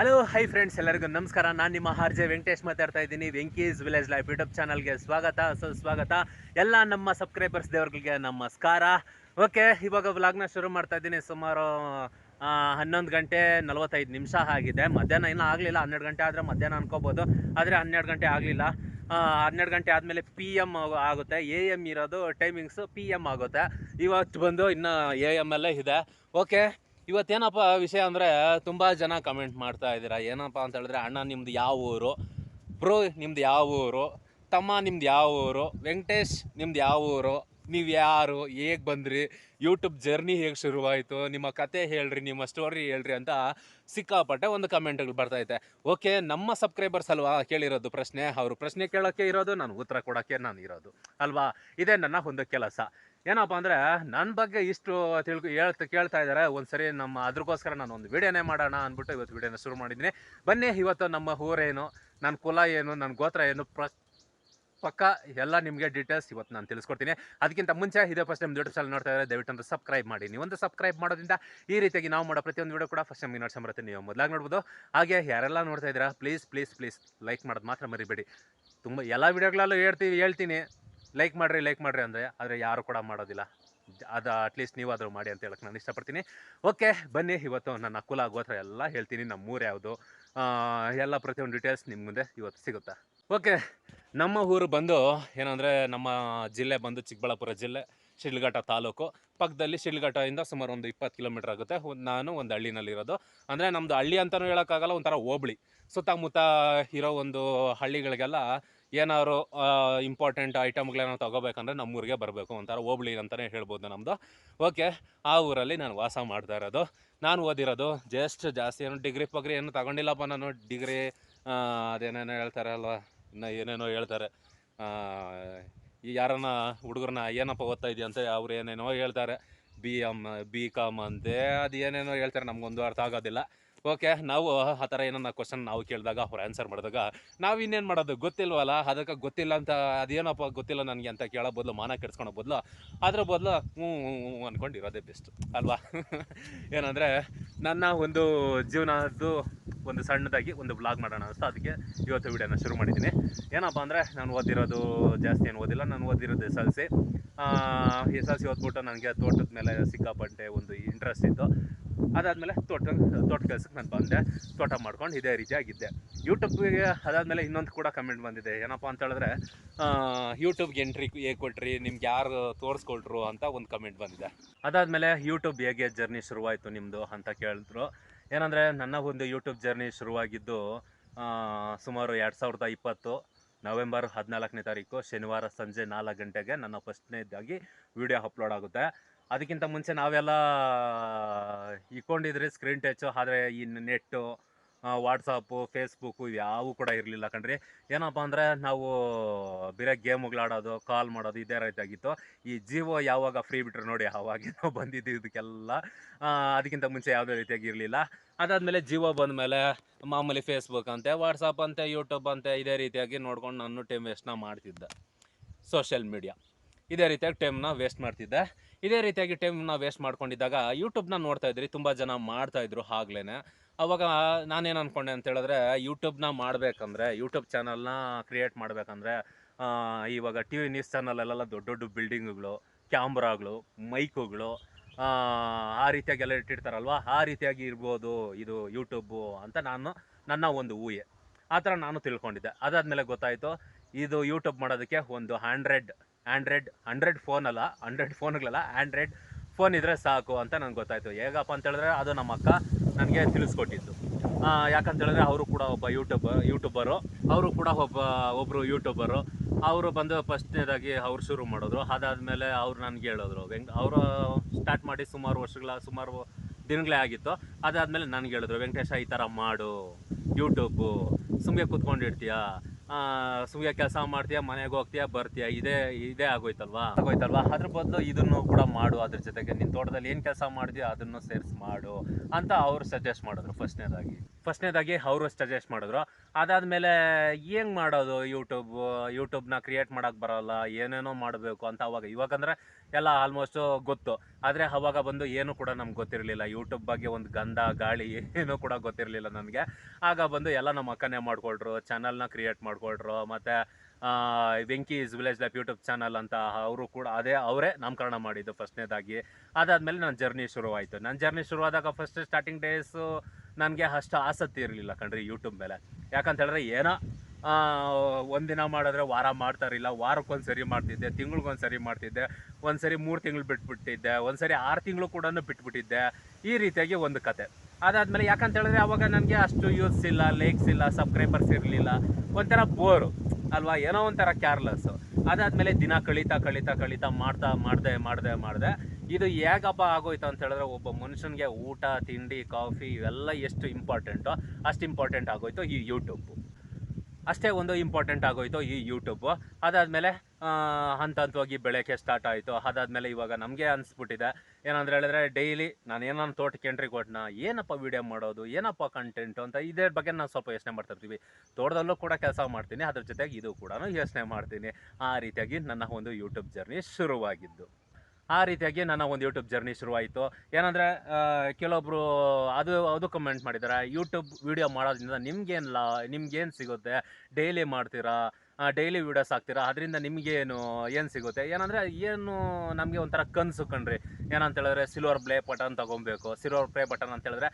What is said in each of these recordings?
Hello hi friends ಎಲ್ಲರಿಗೂ ನಮಸ್ಕಾರ. ನಾನು ನಿಮ್ಮ ಆರ್ ಜೆ ವೆಂಕಟೇಶ್ ಮಾತಾಡ್ತಾ ಇದ್ದೀನಿ. ವೆಂಕೀಸ್ ವಿಲೇಜ್ ಲೈಫ್ ಯೂಟ್ಯೂಬ್ ಚಾನಲ್ಗೆ ಸ್ವಾಗತ. ಸುಸ್ವಾಗತ ಎಲ್ಲ ನಮ್ಮ ಸಬ್ಸ್ಕ್ರೈಬರ್ಸ್ ದೇವ್ರಿಗೆ ನಮಸ್ಕಾರ. ಓಕೆ ಇವಾಗ ವ್ಲಾಗ್ನ ಶುರು ಮಾಡ್ತಾ ಇದ್ದೀನಿ. ಸುಮಾರು ಹನ್ನೊಂದು ಗಂಟೆ ನಲವತ್ತೈದು ನಿಮಿಷ ಆಗಿದೆ. ಮಧ್ಯಾಹ್ನ ಇನ್ನೂ ಆಗಲಿಲ್ಲ. ಹನ್ನೆರಡು ಗಂಟೆ ಆದರೆ ಮಧ್ಯಾಹ್ನ ಅನ್ಕೋಬೋದು. ಆದರೆ ಹನ್ನೆರಡು ಗಂಟೆ ಆಗಲಿಲ್ಲ. ಹನ್ನೆರಡು ಗಂಟೆ ಆದಮೇಲೆ ಪಿ ಎಂ ಆಗುತ್ತೆ. ಎ ಎಂ ಇರೋದು ಟೈಮಿಂಗ್ಸು ಪಿ ಎಂ ಆಗುತ್ತೆ. ಇವತ್ತು ಬಂದು ಇನ್ನು ಎ ಎಂ ಅಲ್ಲೇ ಇದೆ. ಓಕೆ ಇವತ್ತೇನಪ್ಪ ವಿಷಯ ಅಂದರೆ ತುಂಬ ಜನ ಕಮೆಂಟ್ ಮಾಡ್ತಾ ಇದ್ದೀರಾ. ಏನಪ್ಪ ಅಂತ ಹೇಳಿದ್ರೆ, ಅಣ್ಣ, ನಿಮ್ದು ಯಾವ ಊರು? ಬ್ರೋ, ನಿಮ್ದು ಯಾವ ಊರು? ತಮ್ಮ, ನಿಮ್ದು ಯಾವ ಊರು? ವೆಂಕಟೇಶ್, ನಿಮ್ದು ಯಾವ ಊರು? ನೀವು ಯಾರು? ಹೇಗೆ ಬಂದ್ರಿ? ಯೂಟ್ಯೂಬ್ ಜರ್ನಿ ಹೇಗೆ ಶುರುವಾಯಿತು? ನಿಮ್ಮ ಕತೆ ಹೇಳ್ರಿ, ನಿಮ್ಮ ಸ್ಟೋರಿ ಹೇಳ್ರಿ ಅಂತ ಸಿಕ್ಕಾಪಟ್ಟೆ ಒಂದು ಕಮೆಂಟ್ಗಳು ಬರ್ತೈತೆ ಓಕೆ ನಮ್ಮ ಸಬ್ಸ್ಕ್ರೈಬರ್ಸ್ ಅಲ್ವಾ ಕೇಳಿರೋದು ಪ್ರಶ್ನೆ? ಅವರು ಪ್ರಶ್ನೆ ಕೇಳೋಕ್ಕೆ ಇರೋದು, ನಾನು ಉತ್ತರ ಕೊಡೋಕ್ಕೆ ನಾನು ಇರೋದು. ಅಲ್ವಾ? ಇದೇ ನನ್ನ ಒಂದು ಕೆಲಸ. ಏನಪ್ಪ ಅಂದರೆ ನನ್ನ ಬಗ್ಗೆ ಇಷ್ಟು ತಿಳ್ಕೊ ಹೇಳ್ತಾ ಕೇಳ್ತಾ ಇದ್ದಾರೆ ಒಂದ್ಸರಿ ನಮ್ಮ ಅದಕ್ಕೋಸ್ಕರ ನಾನು ಒಂದು ವಿಡಿಯೋನೇ ಮಾಡೋಣ ಅಂದ್ಬಿಟ್ಟು ಇವತ್ತು ವಿಡಿಯೋನ ಶುರು ಮಾಡಿದ್ದೀನಿ. ಬನ್ನಿ, ಇವತ್ತು ನಮ್ಮ ಊರೇನು ನನ್ನ ಕುಲ ಏನು ನನ್ನ ಗೋತ್ರ ಏನು, ಪ್ರ, ಪಕ್ಕ ಎಲ್ಲ ನಿಮಗೆ ಡೀಟೇಲ್ಸ್ ಇವತ್ತು ನಾನು ತಿಳಿಸ್ಕೊಡ್ತೀನಿ. ಅದಕ್ಕಿಂತ ಮುಂಚೆ ಇದೇ ಫಸ್ಟ್ ಟೈಮ್ ಯೂಟ್ಯೂಬ್ ಚಾನಲ್ ನೋಡ್ತಾ ಇದ್ದಾರೆ ದಯವಿಟ್ಟು ಒಂದು ಸಬ್ಸ್ಕ್ರೈಬ್ ಮಾಡಿ. ನೀವೊಂದು ಸಬ್ಸ್ಕ್ರೈಬ್ ಮಾಡೋದ್ರಿಂದ ಈ ರೀತಿಯಾಗಿ ನಾವು ಮಾಡೋ ಪ್ರತಿಯೊಂದು ವಿಡಿಯೋ ಕೂಡ ಫಸ್ಟ್ ಟೈಮ್ ನೋಡ್ಸಂಬರುತ್ತೆ ನೀವು ಮೊದಲಾಗಿ ನೋಡ್ಬೋದು. ಹಾಗೆ ಯಾರೆಲ್ಲ ನೋಡ್ತಾ ಇದ್ದೀರಾ ಪ್ಲೀಸ್ ಪ್ಲೀಸ್ ಪ್ಲೀಸ್ ಲೈಕ್ ಮಾಡೋದು ಮಾತ್ರ ಮರಿಬೇಡಿ. ತುಂಬ ಎಲ್ಲ ವಿಡಿಯೋಗಳಲ್ಲೂ ಹೇಳ್ತೀವಿ ಹೇಳ್ತೀನಿ. ಲೈಕ್ ಮಾಡಿರಿ ಲೈಕ್ ಮಾಡಿರಿ ಅಂದರೆ, ಆದರೆ ಯಾರು ಕೂಡ ಮಾಡೋದಿಲ್ಲ. ಅದು ಅಟ್ಲೀಸ್ಟ್ ನೀವಾದರೂ ಮಾಡಿ ಅಂತ ಹೇಳಕ್ಕೆ ನಾನು ಇಷ್ಟಪಡ್ತೀನಿ. ಓಕೆ ಬನ್ನಿ, ಇವತ್ತು ನನ್ನ ಅಕುಲ ಗೋತ್ರ ಎಲ್ಲ ಹೇಳ್ತೀನಿ ನಮ್ಮ ಊರು ಯಾವುದು ಎಲ್ಲ ಪ್ರತಿಯೊಂದು ಡೀಟೇಲ್ಸ್ ನಿಮ್ಮ ಮುಂದೆ ಇವತ್ತು ಸಿಗುತ್ತೆ? ಓಕೆ ನಮ್ಮ ಊರು ಬಂದು ಏನಂದರೆ, ನಮ್ಮ ಜಿಲ್ಲೆ ಬಂದು ಚಿಕ್ಕಬಳ್ಳಾಪುರ ಜಿಲ್ಲೆ, ಶಿಡ್ಲಘಟ್ಟ ತಾಲೂಕು. ಪಕ್ಕದಲ್ಲಿ ಶಿಡ್ಲಘಟ್ಟದಿಂದ ಸುಮಾರು ಒಂದು ಇಪ್ಪತ್ತು ಕಿಲೋಮೀಟ್ರ್ ಆಗುತ್ತೆ. ನಾನು ಒಂದು ಹಳ್ಳಿನಲ್ಲಿರೋದು. ಅಂದರೆ ನಮ್ಮದು ಹಳ್ಳಿ ಅಂತಲೂ ಹೇಳೋಕ್ಕಾಗಲ್ಲ, ಒಂಥರ ಹೋಬಳಿ. ಸುತ್ತಮುತ್ತ ಇರೋ ಒಂದು ಹಳ್ಳಿಗಳಿಗೆಲ್ಲ ಏನಾದ್ರು ಇಂಪಾರ್ಟೆಂಟ್ ಐಟಮ್ಗಳೇನೋ ತಗೋಬೇಕಂದ್ರೆ ನಮ್ಮೂರಿಗೆ ಬರಬೇಕು. ಒಂಥರ ಹೋಬಳಿ ಅಂತಲೇ ಹೇಳ್ಬೋದು ನಮ್ಮದು ಓಕೆ ಆ ಊರಲ್ಲಿ ನಾನು ವಾಸ ಮಾಡ್ತಾ ಇರೋದು. ನಾನು ಓದಿರೋದು ಜಸ್ಟ್ ಜಾಸ್ತಿ ಏನು ಡಿಗ್ರಿ ಪಗ್ರಿ ಏನು ತಗೊಂಡಿಲ್ಲಪ್ಪ ನಾನು. ಡಿಗ್ರಿ ಅದೇನೇನೋ ಹೇಳ್ತಾರೆ ಅಲ್ವಾ ಇನ್ನು ಏನೇನೋ ಹೇಳ್ತಾರೆ. ಯಾರನ್ನ ಹುಡುಗರನ್ನ ಏನಪ್ಪ ಓದ್ತಾ ಇದೆಯಾ ಅಂತ ಅವ್ರು ಏನೇನೋ ಹೇಳ್ತಾರೆ. ಬಿ ಎಂ ಬಿ ಕಾಮ್ ಅಂತೆ ಅದು ಏನೇನೋ ಹೇಳ್ತಾರೆ. ನಮಗೊಂದು ಅರ್ಥ ಆಗೋದಿಲ್ಲ. ಓಕೆ, ನಾವು, ಆ ಥರ ಏನನ್ನ ಕ್ವಶನ್ ನಾವು ಕೇಳಿದಾಗ, ಅವ್ರು ಆನ್ಸರ್ ಮಾಡಿದಾಗ, ನಾವು ಇನ್ನೇನು ಮಾಡೋದು? ಗೊತ್ತಿಲ್ವಲ್ಲ? ಅದಕ್ಕೆ ಗೊತ್ತಿಲ್ಲ ಅಂತ, ಅದೇನಪ್ಪ ಗೊತ್ತಿಲ್ಲ ನನಗೆ ಅಂತ ಕೇಳೋ ಬದಲು, ಮಾನ ಕೆಡ್ಸ್ಕೊಳೋ ಬದಲು, ಅದ್ರ ಬದಲು, ಹ್ಞೂ ಅಂದ್ಕೊಂಡು ಇರೋದೇ ಬೆಸ್ಟ್ ಅಲ್ವಾ? ಏನಂದರೆ, ನನ್ನ ಒಂದು ಜೀವನದ್ದು ಒಂದು ಸಣ್ಣದಾಗಿ ಒಂದು ಬ್ಲಾಗ್ ಮಾಡೋಣ ಅನಿಸ್ತು ಅದಕ್ಕೆ ಇವತ್ತು ವಿಡಿಯೋನ ಶುರು ಮಾಡಿದ್ದೀನಿ. ಏನಪ್ಪ ಅಂದರೆ, ನಾನು ಓದಿರೋದು ಜಾಸ್ತಿ ಏನು ಓದಿಲ್ಲ, ನಾನು ಓದಿರೋದು S L C. S L C ಓದ್ಬಿಟ್ಟು ನನಗೆ ತೋಟದ ಮೇಲೆ ಸಿಕ್ಕಾಪಟ್ಟೆ ಒಂದು ಇಂಟ್ರೆಸ್ಟ್ ಇತ್ತು. ಅದಾದಮೇಲೆ ತೋಟ ತೋಟ ಕೆಲಸಕ್ಕೆ ನಾನು ಬಂದೆ. ತೋಟ ಮಾಡ್ಕೊಂಡು ಇದೇ ರೀತಿಯಾಗಿದ್ದೆ ಯೂಟ್ಯೂಬ್ಗೆ ಅದಾದಮೇಲೆ ಇನ್ನೊಂದು ಕೂಡ ಕಮೆಂಟ್ ಬಂದಿದೆ. ಏನಪ್ಪ ಅಂತ ಹೇಳಿದ್ರೆ ಯೂಟ್ಯೂಬ್ಗೆ ಎಂಟ್ರಿ ಹೇಗೆ ಕೊಟ್ರಿ, ನಿಮ್ಗೆ ಯಾರು ತೋರಿಸ್ಕೊಟ್ರು ಅಂತ ಒಂದು ಕಮೆಂಟ್ ಬಂದಿದೆ. ಅದಾದಮೇಲೆ ಯೂಟ್ಯೂಬ್ ಹೇಗೆ ಜರ್ನಿ ಶುರುವಾಯಿತು ನಿಮ್ಮದು ಅಂತ ಕೇಳಿದ್ರು. ಏನಂದರೆ, ನನ್ನ ಒಂದು ಯೂಟ್ಯೂಬ್ ಜರ್ನಿ ಶುರುವಾಗಿದ್ದು ಸುಮಾರು ಎರಡು ಸಾವಿರದ ಇಪ್ಪತ್ತು ನವೆಂಬರ್ ಹದಿನಾಲ್ಕನೇ ತಾರೀಕು, ಶನಿವಾರ ಸಂಜೆ ನಾಲ್ಕು ಗಂಟೆಗೆ ನನ್ನ ಫಸ್ಟ್ನೇದಾಗಿ ವಿಡಿಯೋ ಅಪ್ಲೋಡ್ ಆಗುತ್ತೆ. ಅದಕ್ಕಿಂತ ಮುಂಚೆ ನಾವೆಲ್ಲ ಇಕ್ಕೊಂಡಿದ್ರೆ ಸ್ಕ್ರೀನ್ ಟಚ್ ಆದರೆ ಈ ನೆಟ್ಟು ವಾಟ್ಸಪ್ಪು ಫೇಸ್ಬುಕ್ಕು ಯಾವೂ ಕೂಡ ಇರಲಿಲ್ಲ ಕಣ್ರಿ. ಏನಪ್ಪ ಅಂದರೆ ನಾವು ಬೇರೆ ಗೇಮ್ಗಳಾಡೋದು ಕಾಲ್ ಮಾಡೋದು ಇದೇ ರೀತಿಯಾಗಿತ್ತು. ಈ ಜಿಯೋ ಯಾವಾಗ ಫ್ರೀ ಬಿಟ್ರು ನೋಡಿ ಆವಾಗ ನಾವು ಬಂದಿದ್ದು ಇದಕ್ಕೆಲ್ಲ. ಅದಕ್ಕಿಂತ ಮುಂಚೆ ಯಾವುದೇ ರೀತಿಯಾಗಿ ಇರಲಿಲ್ಲ. ಅದಾದಮೇಲೆ ಜಿಯೋ ಬಂದಮೇಲೆ ಮಾಮೂಲಿ ಫೇಸ್ಬುಕ್ ಅಂತೆ ವಾಟ್ಸಪ್ ಅಂತೆ ಯೂಟ್ಯೂಬ್ ಅಂತೆ, ಇದೇ ರೀತಿಯಾಗಿ ನೋಡ್ಕೊಂಡು ನಾನು ಟೈಮ್ ವೇಸ್ಟ್ನ ಮಾಡ್ತಿದ್ದೆ ಸೋಷಿಯಲ್ ಮೀಡಿಯಾ ಇದೇ ರೀತಿಯಾಗಿ ಟೈಮ್ನ ವೇಸ್ಟ್ ಮಾಡ್ತಿದ್ದೆ. ಇದೇ ರೀತಿಯಾಗಿ ಟೈಮ್ನ ವೇಸ್ಟ್ ಮಾಡ್ಕೊಂಡಿದ್ದಾಗ ಯೂಟ್ಯೂಬ್ನ ನೋಡ್ತಾ ಇದ್ರಿ ತುಂಬ ಜನ ಮಾಡ್ತಾ ಇದ್ರು ಆಗ್ಲೇ ಅವಾಗ ನಾನೇನು ಅನ್ಕೊಂಡೆ ಅಂತ ಹೇಳಿದ್ರೆ ಯೂಟ್ಯೂಬ್ನ ಮಾಡಬೇಕಂದ್ರೆ ಯೂಟ್ಯೂಬ್ ಚಾನಲ್ನ ಕ್ರಿಯೇಟ್ ಮಾಡಬೇಕಂದ್ರೆ ಇವಾಗ ಟಿ ವಿ ನ್ಯೂಸ್ ಚಾನಲಲ್ಲೆಲ್ಲ ದೊಡ್ಡ ದೊಡ್ಡ ಬಿಲ್ಡಿಂಗ್ಗಳು ಕ್ಯಾಮ್ರಾಗಳು ಮೈಕುಗಳು ಆ, ಆ ರೀತಿಯಾಗೆಲ್ಲ ಇಟ್ಟಿರ್ತಾರಲ್ವ? ಆ ರೀತಿಯಾಗಿ ಇರ್ಬೋದು ಇದು ಯೂಟ್ಯೂಬು ಅಂತ ನಾನು ನನ್ನ ಒಂದು ಊಹೆ. ಆ ಥರ ನಾನು ತಿಳ್ಕೊಂಡಿದ್ದೆ. ಅದಾದಮೇಲೆ ಗೊತ್ತಾಯಿತು ಇದು ಯೂಟ್ಯೂಬ್ ಮಾಡೋದಕ್ಕೆ ಒಂದು ಹಂಡ್ರೆಡ್ ಆ್ಯಂಡ್ರೆಡ್ ಹಂಡ್ರೆಡ್ ಫೋನ್ ಅಲ್ಲ ಹಂಡ್ರೆಡ್ ಫೋನ್ಗಳಲ್ಲ ಆ್ಯಂಡ್ರಾಯ್ಡ್ ಫೋನ್ ಇದ್ದರೆ ಸಾಕು ಅಂತ ನನಗೆ ಗೊತ್ತಾಯಿತು. ಹೇಗಪ್ಪ ಅಂತ ಹೇಳಿದ್ರೆ ಅದು ನಮ್ಮ ಅಕ್ಕ ನನಗೆ ತಿಳಿಸ್ಕೊಟ್ಟಿದ್ದು. ಯಾಕಂತ ಹೇಳಿದ್ರೆ ಅವರು ಕೂಡ ಒಬ್ಬ ಯೂಟ್ಯೂಬರ್ ಯೂಟ್ಯೂಬರು ಅವರು ಕೂಡ ಒಬ್ಬ ಒಬ್ಬರು ಯೂಟ್ಯೂಬರು ಅವರು ಬಂದು ಫಸ್ಟ್ನೇದಾಗಿ ಅವ್ರು ಶುರು ಮಾಡಿದ್ರು. ಅದಾದಮೇಲೆ ಅವ್ರು ನನಗೆ ಹೇಳಿದ್ರು. ವೆಂಕ್ ಅವರು ಸ್ಟಾರ್ಟ್ ಮಾಡಿ ಸುಮಾರು ವರ್ಷಗಳ, ಸುಮಾರು ದಿನಗಳೇ ಆಗಿತ್ತು. ಅದಾದಮೇಲೆ ನನಗೆ ಹೇಳಿದ್ರು, ವೆಂಕಟೇಶ, ಈ ಥರ ಮಾಡು ಯೂಟ್ಯೂಬು ಸುಮ್ಮನೆ ಕೂತ್ಕೊಂಡಿರ್ತೀಯ? ಸುಮ್ಮನೆ ಕೆಲಸ ಮಾಡ್ತೀಯ, ಮನೆಗೆ ಹೋಗ್ತೀಯ, ಬರ್ತೀಯ, ಇದೇ ಇದೇ ಆಗೋಯ್ತಲ್ವಾ? ಆಗೋಯ್ತಲ್ವಾ? ಅದ್ರ ಬದಲು ಇದನ್ನು ಕೂಡ ಮಾಡು, ಅದ್ರ ಜೊತೆಗೆ ನಿನ್ನ ತೋಟದಲ್ಲಿ ಏನು ಕೆಲಸ ಮಾಡಿದ್ಯೋ ಅದನ್ನು ಸೇರಿಸಿ ಮಾಡು ಅಂತ ಅವ್ರು ಸಜೆಸ್ಟ್ ಮಾಡಿದ್ರು ಫಸ್ಟ್ನೇದಾಗಿ ಫಸ್ಟ್ನೇದಾಗಿ ಅವರು ಸಜೆಸ್ಟ್ ಮಾಡಿದ್ರು. ಅದಾದಮೇಲೆ ಹೆಂಗೆ ಮಾಡೋದು ಯೂಟ್ಯೂಬ್ ಯೂಟ್ಯೂಬ್ನ ಕ್ರಿಯೇಟ್ ಮಾಡೋಕ್ಕೆ ಬರೋಲ್ಲ, ಏನೇನೋ ಮಾಡಬೇಕು ಅಂತ ಅವಾಗ. ಇವಾಗಂದ್ರೆ ಎಲ್ಲ ಆಲ್ಮೋಸ್ಟು ಗೊತ್ತು. ಆದರೆ ಅವಾಗ ಬಂದು ಏನೂ ಕೂಡ ನಮ್ಗೆ ಗೊತ್ತಿರಲಿಲ್ಲ. ಯೂಟ್ಯೂಬ್ ಬಗ್ಗೆ ಒಂದು ಗಂಧ, ಗಾಳಿ ಏನೂ ಕೂಡ ಗೊತ್ತಿರಲಿಲ್ಲ ನನಗೆ ಆಗ ಬಂದು ಎಲ್ಲ ನಮ್ಮ ಅಕ್ಕನೇ ಮಾಡಿಕೊಳ್ರು ಚಾನಲ್ನ ಕ್ರಿಯೇಟ್ ಮಾಡಿಕೊಳ್ರು, ಮತ್ತು Venki is village life YouTube channel ಅಂತ ಅವರು ಕೂಡ ಅದೇ ಅವರೇ ನಾಮಕರಣ ಮಾಡಿದ್ದು ಫಸ್ಟ್ನೇದಾಗಿ. ಅದಾದಮೇಲೆ ನನ್ನ ಜರ್ನಿ ಶುರುವಾಯಿತು. ನನ್ನ ಜರ್ನಿ ಶುರುವಾದಾಗ ಫಸ್ಟ್ ಸ್ಟಾರ್ಟಿಂಗ್ ಡೇಸು ನನಗೆ ಅಷ್ಟು ಆಸಕ್ತಿ ಇರಲಿಲ್ಲ ಕಣ್ರಿ ಯೂಟ್ಯೂಬ್ ಮೇಲೆ. ಯಾಕಂತ ಹೇಳಿದ್ರೆ ಏನೋ ಒಂದಿನ ಮಾಡಿದ್ರೆ ವಾರ ಮಾಡ್ತಾ ಇರಲಿಲ್ಲ ವಾರಕ್ಕೊಂದು ಸರಿ ಮಾಡ್ತಿದ್ದೆ, ತಿಂಗ್ಳಿಗೊಂದು ಸರಿ ಮಾಡ್ತಿದ್ದೆ, ಒಂದು ಸರಿ ಮೂರು ತಿಂಗಳು ಬಿಟ್ಬಿಟ್ಟಿದ್ದೆ, ಒಂದು ಸರಿ ಆರು ತಿಂಗಳು ಕೂಡ ಬಿಟ್ಬಿಟ್ಟಿದ್ದೆ. ಈ ರೀತಿಯಾಗಿ ಒಂದು ಕತೆ. ಅದಾದಮೇಲೆ ಯಾಕಂತ ಹೇಳಿದ್ರೆ ಅವಾಗ ನನಗೆ ಅಷ್ಟು ಯೂಸ್ ಇಲ್ಲ ಲೈಕ್ಸ್ ಇಲ್ಲ ಸಬ್ಸ್ಕ್ರೈಬರ್ಸ್ ಇರಲಿಲ್ಲ. ಒಂಥರ ಬೋರು ಅಲ್ವಾ? ಏನೋ ಒಂಥರ ಕ್ಯಾರ್ಲೆಸ್ಸು ಅದಾದಮೇಲೆ ದಿನ ಕಳೀತಾ ಕಳೀತಾ ಕಳೀತಾ ಮಾಡ್ತಾ ಮಾಡಿದೆ ಮಾಡಿದೆ ಮಾಡಿದೆ ಇದು ಹೇಗಪ್ಪ ಆಗೋಯ್ತು ಅಂತ ಹೇಳಿದ್ರೆ ಒಬ್ಬ ಮನುಷ್ಯನಿಗೆ ಊಟ, ತಿಂಡಿ, ಕಾಫಿ ಇವೆಲ್ಲ ಎಷ್ಟು ಇಂಪಾರ್ಟೆಂಟೋ ಅಷ್ಟು ಇಂಪಾರ್ಟೆಂಟ್ ಆಗೋಯ್ತು ಈ ಯೂಟ್ಯೂಬು ಅಷ್ಟೇ ಒಂದು ಇಂಪಾರ್ಟೆಂಟ್ ಆಗೋಯ್ತು ಈ ಯೂಟ್ಯೂಬು ಅದಾದಮೇಲೆ ಹಂತ ಹಂತವಾಗಿ ಬೆಳಕ್ಕೆ ಸ್ಟಾರ್ಟ್ ಆಯಿತು. ಅದಾದಮೇಲೆ ಇವಾಗ ನಮಗೆ ಅನಿಸ್ಬಿಟ್ಟಿದೆ. ಏನಂದ್ರೆ ಹೇಳಿದ್ರೆ ಡೈಲಿ ನಾನು ಏನೋ ತೋಟಕ್ಕೆ ಎಂಟ್ರಿ ಕೊಟ್ಟನ ಏನಪ್ಪ ವೀಡಿಯೋ ಮಾಡೋದು, ಏನಪ್ಪ ಕಂಟೆಂಟು ಅಂತ ಇದ್ರ ಬಗ್ಗೆ ನಾವು ಸ್ವಲ್ಪ ಯೋಚನೆ ಮಾಡ್ತಾ ಇರ್ತೀವಿ. ತೋಟದಲ್ಲೂ ಕೂಡ ಕೆಲಸ ಮಾಡ್ತೀನಿ, ಅದ್ರ ಜೊತೆಗೆ ಇದು ಕೂಡ ಯೋಚನೆ ಮಾಡ್ತೀನಿ. ಆ ರೀತಿಯಾಗಿ ನನ್ನ ಒಂದು ಯೂಟ್ಯೂಬ್ ಜರ್ನಿ ಶುರುವಾಗಿದ್ದು. ಆ ರೀತಿಯಾಗಿ ನನ್ನ ಒಂದು ಯೂಟ್ಯೂಬ್ ಜರ್ನಿ ಶುರುವಾಯಿತು. ಏನಂದರೆ ಕೆಲವೊಬ್ಬರು ಅದು ಅದು ಕಮೆಂಟ್ ಮಾಡಿದ್ದಾರೆ ಯೂಟ್ಯೂಬ್ ವಿಡಿಯೋ ಮಾಡೋದ್ರಿಂದ ನಿಮ್ಗೇನು ಲಾ, ನಿಮ್ಗೇನು ಸಿಗುತ್ತೆ? ಡೈಲಿ ಮಾಡ್ತೀರಾ? ಡೈಲಿ ವೀಡಿಯೋಸ್ ಹಾಕ್ತೀರಾ? ಅದರಿಂದ ನಿಮಗೆ ಏನು ಏನು ಸಿಗುತ್ತೆ? ಏನಂದರೆ ಏನು ನಮಗೆ ಒಂಥರ ಕನಸು ಕಣ್ರಿ. ಏನಂತ ಹೇಳಿದ್ರೆ ಸಿಲ್ವರ್ ಪ್ಲೇ ಬಟನ್ ತೊಗೊಬೇಕು ಸಿಲ್ವರ್ ಪ್ಲೇ ಬಟನ್ ಅಂತ ಹೇಳಿದ್ರೆ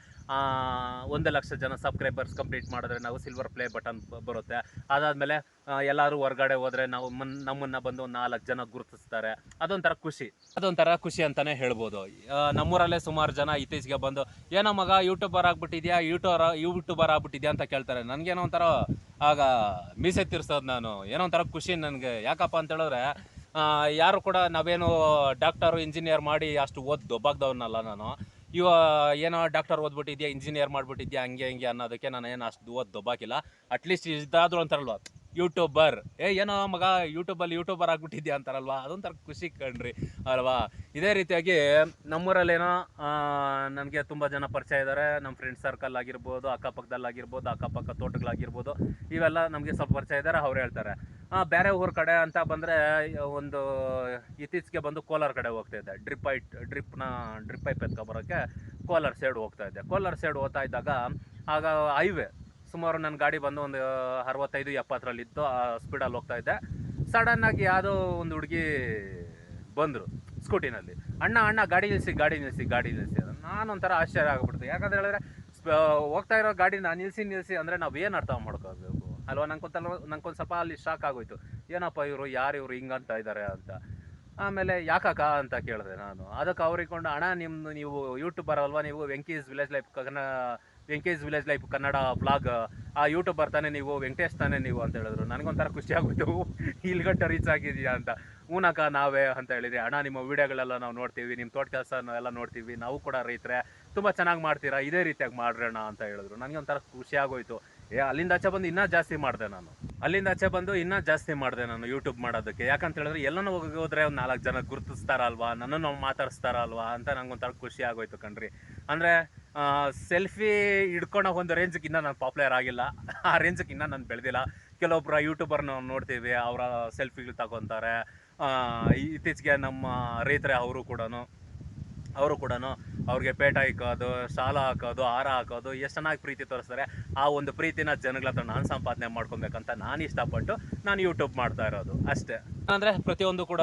ಒಂದು ಲಕ್ಷ ಜನ ಸಬ್ಸ್ಕ್ರೈಬರ್ಸ್ ಕಂಪ್ಲೀಟ್ ಮಾಡಿದ್ರೆ ನಾವು ಸಿಲ್ವರ್ ಪ್ಲೇ ಬಟನ್ ಬರುತ್ತೆ. ಅದಾದಮೇಲೆ ಎಲ್ಲರೂ ಹೊರಗಡೆ ಹೋದರೆ ನಾವು ಮನ್, ನಮ್ಮನ್ನು ಬಂದು ಒಂದು ನಾಲ್ಕು ಜನ ಗುರುತಿಸ್ತಾರೆ. ಅದೊಂಥರ ಖುಷಿ. ಅದೊಂಥರ ಖುಷಿ ಅಂತಲೇ ಹೇಳ್ಬೋದು. ನಮ್ಮೂರಲ್ಲೇ ಸುಮಾರು ಜನ ಇತ್ತೀಚೆಗೆ ಬಂದು, ಏನೋ ಮಗ ಯೂಟ್ಯೂಬರ್ ಆಗ್ಬಿಟ್ಟಿದ್ಯಾ? ಯೂಟ್ಯೂಬರ್ ಯೂಟ್ಯೂಬರ್ ಆಗ್ಬಿಟ್ಟಿದ್ಯಾ ಅಂತ ಕೇಳ್ತಾರೆ. ನನಗೇನೋ ಒಂಥರ ಆಗ ಮೀಸೆ ತಿರ್ಸೋದು ನಾನು. ಏನೋ ಒಂಥರ ಖುಷಿ ನನಗೆ. ಯಾಕಪ್ಪ ಅಂತ ಹೇಳಿದ್ರೆ ಯಾರು ಕೂಡ ನಾವೇನು ಡಾಕ್ಟರು, ಇಂಜಿನಿಯರ್ ಮಾಡಿ ಅಷ್ಟು ಓದ್ ದೊಬ್ಬಾಗ್ದವನಲ್ಲ ನಾನು. ಇವ ಏನೋ ಡಾಕ್ಟರ್ ಓದ್ಬಿಟ್ಟಿದ್ಯಾ, ಇಂಜಿನಿಯರ್ ಮಾಡ್ಬಿಟ್ಟಿದ್ಯಾ, ಹಂಗೆ ಹಿಂಗೆ ಅನ್ನೋದಕ್ಕೆ ನಾನು ಏನು ಅಷ್ಟು ಓದ್ ದೊಬ್ಬಾಕಿಲ್ಲ. At least ಇದಾದ್ರೂ ಅಂತಾರಲ್ವ YouTuber. ಏ, ಏನೋ ಮಗ ಯೂಟ್ಯೂಬಲ್ಲಿ ಯೂಟ್ಯೂಬರ್ ಆಗ್ಬಿಟ್ಟಿದ್ಯಾ ಅಂತಾರಲ್ವಾ? ಅದೊಂಥರ ಖುಷಿ ಕಣ್ರಿ, ಅಲ್ವಾ? ಇದೇ ರೀತಿಯಾಗಿ ನಮ್ಮೂರಲ್ಲೇನೋ ನನಗೆ ತುಂಬ ಜನ ಪರಿಚಯ ಇದ್ದಾರೆ ನಮ್ಮ ಫ್ರೆಂಡ್ ಸರ್ಕಲ್ ಆಗಿರ್ಬೋದು, ಅಕ್ಕಪಕ್ಕದಲ್ಲಾಗಿರ್ಬೋದು, ಅಕ್ಕಪಕ್ಕ ತೋಟಗಳಾಗಿರ್ಬೋದು, ಇವೆಲ್ಲ ನಮಗೆ ಸ್ವಲ್ಪ ಪರಿಚಯ ಇದ್ದಾರೆ ಅವ್ರು ಹೇಳ್ತಾರೆ. ಬೇರೆ ಊರ ಕಡೆ ಅಂತ ಬಂದರೆ, ಒಂದು ಇತ್ತೀಚೆಗೆ ಬಂದು ಕೋಲಾರ ಕಡೆ ಹೋಗ್ತಾ ಇದ್ದೆ. ಡ್ರಿಪ್ ಐಟ್, ಡ್ರಿಪ್ನ, ಡ್ರಿಪ್ ಪೈಪ್ ಎತ್ಕೊಬರೋಕ್ಕೆ ಕೋಲಾರ ಸೈಡ್ ಹೋಗ್ತಾ ಇದ್ದೆ. ಕೋಲಾರ ಸೈಡ್ ಹೋಗ್ತಾ ಇದ್ದಾಗ ಆಗ ಹೈವೇ ಸುಮಾರು ನನ್ನ ಗಾಡಿ ಬಂದು ಒಂದು ಅರವತ್ತೈದು, ಎಪ್ಪತ್ತರಲ್ಲಿತ್ತು. ಆ ಸ್ಪೀಡಲ್ಲಿ ಹೋಗ್ತಾ ಇದ್ದೆ. ಸಡನ್ನಾಗಿ ಯಾವುದೋ ಒಂದು ಹುಡುಗಿ ಬಂದರು ಸ್ಕೂಟಿನಲ್ಲಿ. ಅಣ್ಣ ಅಣ್ಣ, ಗಾಡಿ ನಿಲ್ಲಿಸಿ ಗಾಡಿ ನಿಲ್ಲಿಸಿ ಗಾಡಿ ನಿಲ್ಲಿಸಿ ನಾನು ಒಂಥರ ಆಶ್ಚರ್ಯ ಆಗ್ಬಿಡ್ತು. ಯಾಕಂದ್ರೆ ಹೇಳಿದ್ರೆ ಹೋಗ್ತಾ ಇರೋ ಗಾಡಿ ನಾನು ನಿಲ್ಲಿಸಿ ನಿಲ್ಲಿಸಿ ಅಂದರೆ ನಾವು ಏನು ಅರ್ಥ ಮಾಡ್ಕೋಬೇಕು? ಅಲ್ವಾ? ನಂಗೊಂತಲ್ಲ ನಂಗೊಂದು ಸ್ವಲ್ಪ ಅಲ್ಲಿ ಶಾಕ್ ಆಗೋಯ್ತು. ಏನಪ್ಪ ಇವರು? ಯಾರು ಇವರು? ಹಿಂಗಂತ ಇದ್ದಾರೆ ಅಂತ. ಆಮೇಲೆ ಯಾಕಕ್ಕ ಅಂತ ಕೇಳಿದೆ ನಾನು. ಅದಕ್ಕೆ ಅವ್ರಿಕೊಂಡು ಅಣ್ಣ ನಿಮ್ಮದು ನೀವು ಯೂಟ್ಯೂಬರ್ ಅಲ್ವಾ ನೀವು ವೆಂಕೀಸ್ ವಿಲೇಜ್ ಲೈಫ್ ಕನ್ನ Venkesh village life Kannada blog ಆ ಯೂಟ್ಯೂಬ್ ಬರ್ತಾನೆ ನೀವು, ವೆಂಕಟೇಶ್ ತಾನೇ ನೀವು ಅಂತ ಹೇಳಿದ್ರು. ನನಗೊಂಥರ ಖುಷಿ ಆಗೋಯ್ತು. ಇಲ್ಗಟ್ಟ ರೀಚ್ ಆಗಿದೆಯಾ ಅಂತ. ಊನಕ ನಾವೇ ಅಂತ ಹೇಳಿದ್ರಿ. ಅಣ್ಣ, ನಿಮ್ಮ ವೀಡಿಯೋಗಳೆಲ್ಲ ನಾವು ನೋಡ್ತೀವಿ, ನಿಮ್ಮ ತೋಟ ಕೆಲಸ ಎಲ್ಲ ನೋಡ್ತೀವಿ. ನಾವು ಕೂಡ ರೈತರೆ, ತುಂಬ ಚೆನ್ನಾಗಿ ಮಾಡ್ತೀರಾ? ಇದೇ ರೀತಿಯಾಗಿ ಮಾಡ್ರಣ ಅಂತ ಹೇಳಿದ್ರು. ನನಗೆ ಒಂಥರ ಖುಷಿ ಆಗೋಯ್ತು. ಏ, ಅಲ್ಲಿಂದ ಆಚೆ ಬಂದು ಇನ್ನೂ ಜಾಸ್ತಿ ಮಾಡಿದೆ ನಾನು. ಅಲ್ಲಿಂದ ಆಚೆ ಬಂದು ಇನ್ನೂ ಜಾಸ್ತಿ ಮಾಡಿದೆ ನಾನು ಯೂಟ್ಯೂಬ್ ಮಾಡೋದಕ್ಕೆ. ಯಾಕಂತ ಹೇಳಿದ್ರೆ, ಎಲ್ಲನೂ ಹೋಗೋದ್ರೆ ಒಂದು ನಾಲ್ಕು ಜನ ಗುರುತಿಸ್ತಾರಲ್ವಾ? ನನ್ನನ್ನು ಮಾತಾಡಿಸ್ತಾರಲ್ವಾ? ಅಂತ ನಂಗೊಂಥರ ಖುಷಿ ಆಗೋಯ್ತು ಕಣ್ರಿ. ಅಂದರೆ ಸೆಲ್ಫಿ ಹಿಡ್ಕೊಳೋ ಒಂದು ರೇಂಜ್ಗೆ ಇನ್ನೂ ನಾನು ಪಾಪ್ಯುಲರ್ ಆಗಿಲ್ಲ. ಆ ರೇಂಜ್ಗೆ ಇನ್ನೂ ನಾನು ಬೆಳೆದಿಲ್ಲ. ಕೆಲವೊಬ್ಬರ ಯೂಟ್ಯೂಬರ್ನ ನೋಡ್ತೀವಿ ಅವರ ಸೆಲ್ಫಿಗಳು ತಗೊತಾರೆ. ಇತ್ತೀಚೆಗೆ ನಮ್ಮ ರೈತರೇ ಅವರು ಕೂಡ ಅವರು ಕೂಡ ಅವ್ರಿಗೆ ಪೇಟ ಹಾಕೋದು, ಶಾಲ ಹಾಕೋದು, ಹಾರ ಹಾಕೋದು, ಎಷ್ಟು ಚೆನ್ನಾಗಿ ಪ್ರೀತಿ ತೋರಿಸ್ತಾರೆ. ಆ ಒಂದು ಪ್ರೀತಿನ ಜನಗಳ ಹತ್ರ ನಾನು ಸಂಪಾದನೆ ಮಾಡ್ಕೊಬೇಕಂತ ನಾನು ಇಷ್ಟಪಟ್ಟು ನಾನು ಯೂಟ್ಯೂಬ್ ಮಾಡ್ತಾ ಇರೋದು, ಅಷ್ಟೇ. ಅಂದರೆ ಪ್ರತಿಯೊಂದು ಕೂಡ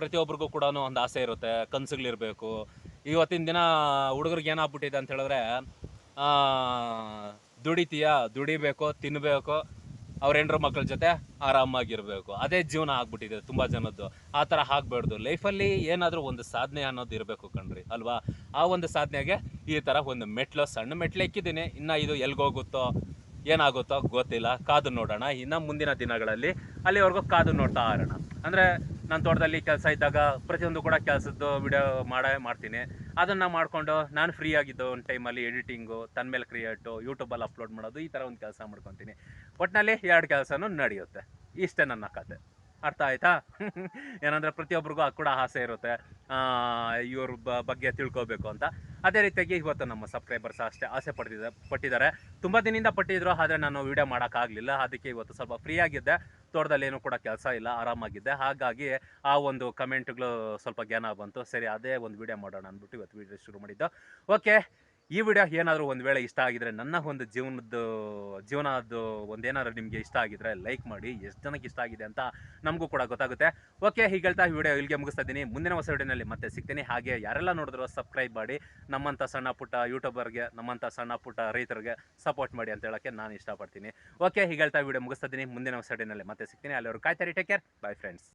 ಪ್ರತಿಯೊಬ್ಬರಿಗೂ ಕೂಡ ಒಂದು ಆಸೆ ಇರುತ್ತೆ. ಕನಸುಗಳಿರಬೇಕು ಇವತ್ತಿನ ದಿನ ಹುಡುಗರಿಗೆ ಏನಾಗ್ಬಿಟ್ಟಿದೆ ಅಂತ ಹೇಳಿದ್ರೆ ದುಡಿತೀಯ, ದುಡಿಬೇಕು ತಿನ್ನಬೇಕು ಅವ್ರ ಹೆಂಡ್ರ ಮಕ್ಕಳ ಜೊತೆ ಆರಾಮಾಗಿರಬೇಕು. ಅದೇ ಜೀವನ ಆಗ್ಬಿಟ್ಟಿದೆ ತುಂಬ ಜನದ್ದು. ಆ ಥರ ಆಗ್ಬಾರ್ದು. ಲೈಫಲ್ಲಿ ಏನಾದರೂ ಒಂದು ಸಾಧನೆ ಅನ್ನೋದು ಇರಬೇಕು ಕಣ್ರಿ, ಅಲ್ವಾ? ಆ ಒಂದು ಸಾಧನೆಗೆ ಈ ಥರ ಒಂದು ಮೆಟ್ಲು, ಸಣ್ಣ ಮೆಟ್ಲು ಎಕ್ಕಿದ್ದೀನಿ. ಇನ್ನು ಇದು ಎಲ್ಗೋಗುತ್ತೋ, ಏನಾಗುತ್ತೋ ಗೊತ್ತಿಲ್ಲ. ಕಾದು ನೋಡೋಣ. ಇನ್ನು ಮುಂದಿನ ದಿನಗಳಲ್ಲಿ ಅಲ್ಲಿವರೆಗೂ ಕಾದು ನೋಡ್ತಾ ಇರೋಣ. ಅಂದರೆ ನಾನು ತೋಟದಲ್ಲಿ ಕೆಲಸ ಇದ್ದಾಗ ಪ್ರತಿಯೊಂದು ಕೂಡ ಕೆಲಸದ್ದು ವಿಡಿಯೋ ಮಾಡೇ, ಮಾಡ್ತೀನಿ. ಅದನ್ನು ಮಾಡಿಕೊಂಡು ನಾನು ಫ್ರೀ ಆಗಿದ್ದು ಒಂದು ಟೈಮಲ್ಲಿ ಎಡಿಟಿಂಗು ತನ್ನ ಮೇಲೆ ಕ್ರಿಯೇಟು ಯೂಟ್ಯೂಬಲ್ಲಿ ಅಪ್ಲೋಡ್ ಮಾಡೋದು ಈ ಥರ ಒಂದು ಕೆಲಸ ಮಾಡ್ಕೊತೀನಿ. ಒಟ್ಟಿನಲ್ಲಿ ಎರಡು ಕೆಲಸನೂ ನಡೆಯುತ್ತೆ. ಇಷ್ಟೇ ನನ್ನ ಕತೆ. ಅರ್ಥ ಆಯ್ತಾ? ಏನಂದರೆ ಪ್ರತಿಯೊಬ್ಬರಿಗೂ ಕೂಡ ಆಸೆ ಇರುತ್ತೆ. ಇವ್ರ ಬಗ್ಗೆ ತಿಳ್ಕೊಬೇಕು ಅಂತ. ಅದೇ ರೀತಿಯಾಗಿ ಇವತ್ತು ನಮ್ಮ ಸಬ್ಸ್ಕ್ರೈಬರ್ಸ್ ಅಷ್ಟೇ ಆಸೆ ಪಡ್ತಿದ್ದ ಪಟ್ಟಿದ್ದಾರೆ. ತುಂಬ ದಿನದಿಂದ ಪಟ್ಟಿದ್ರು, ಆದರೆ ನಾನು ವೀಡಿಯೋ ಮಾಡೋಕ್ಕಾಗಲಿಲ್ಲ. ಅದಕ್ಕೆ ಇವತ್ತು ಸ್ವಲ್ಪ ಫ್ರೀ ಆಗಿದ್ದೆ. ತೋಟದಲ್ಲಿ ಏನೂ ಕೂಡ ಕೆಲಸ ಇಲ್ಲ, ಆರಾಮಾಗಿದ್ದೆ. ಹಾಗಾಗಿ ಆ ಒಂದು ಕಮೆಂಟ್ಗಳು ಸ್ವಲ್ಪ ಜ್ಞಾನ ಬಂತು. ಸರಿ, ಅದೇ ಒಂದು ವಿಡಿಯೋ ಮಾಡೋಣ ಅಂದ್ಬಿಟ್ಟು ಇವತ್ತು ವಿಡಿಯೋ ಶುರು ಮಾಡಿದ್ದು. ಓಕೆ ಈ ವಿಡಿಯೋ ಏನಾದರೂ ಒಂದು ವೇಳೆ ಇಷ್ಟ ಆಗಿದ್ರೆ ನನ್ನ ಒಂದು ಜೀವನದ ಜೀವನದ್ದು ಒಂದೇನಾದ್ರು ನಿಮಗೆ ಇಷ್ಟ ಆಗಿದ್ರೆ ಲೈಕ್ ಮಾಡಿ, ಎಷ್ಟು ಜನಕ್ಕೆ ಇಷ್ಟ ಆಗಿದೆ ಅಂತ ನಮಗೂ ಕೂಡ ಗೊತ್ತಾಗುತ್ತೆ. ಓಕೆ ಹೀಗೆ ಹೇಳ್ತಾ ಈ ವಿಡಿಯೋ ಇಲ್ಲಿಗೆ ಮುಗಿಸ್ತಾ ಇದ್ದೀನಿ. ಮುಂದಿನ ಹೊಸ ವಿಡಿಯೋನಲ್ಲಿ ಮತ್ತೆ ಸಿಗ್ತೀನಿ. ಹಾಗೆ ಯಾರೆಲ್ಲ ನೋಡಿದ್ರು ಸಬ್ಸ್ಕ್ರೈಬ್ ಮಾಡಿ, ನಮ್ಮಂಥ ಸಣ್ಣ ಪುಟ್ಟ ಯೂಟ್ಯೂಬರ್ಗೆ ನಮ್ಮಂಥ ಸಣ್ಣ ಪುಟ್ಟ ರೈತರಿಗೆ ಸಪೋರ್ಟ್ ಮಾಡಿ ಅಂತ ಹೇಳೋಕ್ಕೆ ನಾನು ಇಷ್ಟಪಡ್ತೀನಿ. ಓಕೆ ಹೀಗೆ ಹೇಳ್ತಾ ವಿಡಿಯೋ ಮುಗಿಸ್ತಾ ಇದ್ದೀನಿ. ಮುಂದಿನ ಹೊಸ ವಿಡಿಯೋನಲ್ಲಿ ಮತ್ತೆ ಸಿಗ್ತೀನಿ. ಅಲ್ಲಿ ಅವರು ಕಾಯ್ತಾರೆ ಟೇಕ್ ಕೇರ್ ಬೈ ಫ್ರೆಂಡ್ಸ್